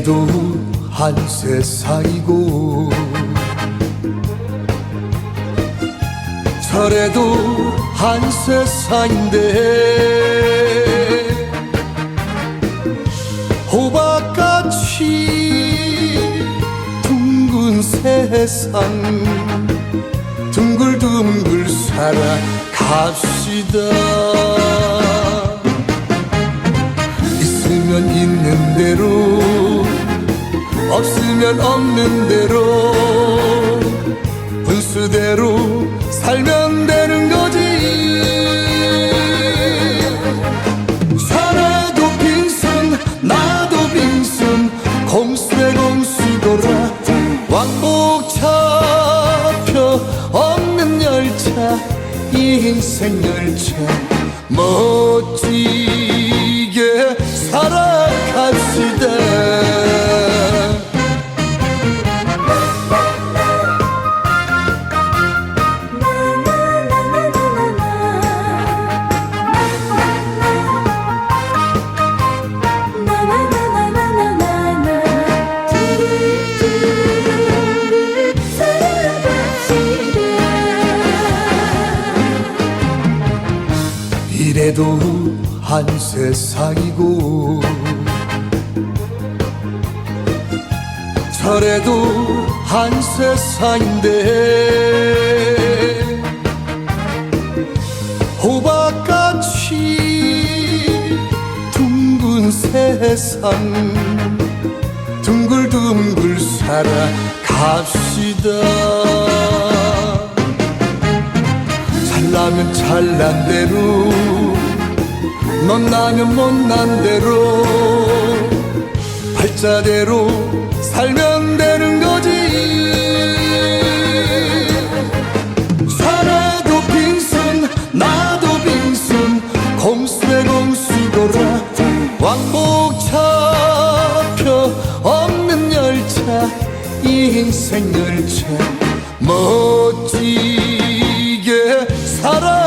이래도 한 세상이고 저래도 한 세상인데 호박같이 둥근 세상 둥글둥글 살아갑시다. 있으면 있는 대로 없으면 없는 대로 분수대로 살면 되는 거지. 사나도 빙순 나도 빙순 공수에 공수도라 왕복 차표 없는 열차 인생 열차 멋 이래도 한 세상이고 저래도 한 세상인데 호박같이 둥근 세상 둥글둥글 살아갑시다. 잘나면 잘난 대로 넌 나면 못난 대로 팔자대로 살면 되는 거지. 사나도 빙순 나도 빙순 공수에 공수도라. 왕복 차표 없는 열차 인생 열차. 멋지게 살아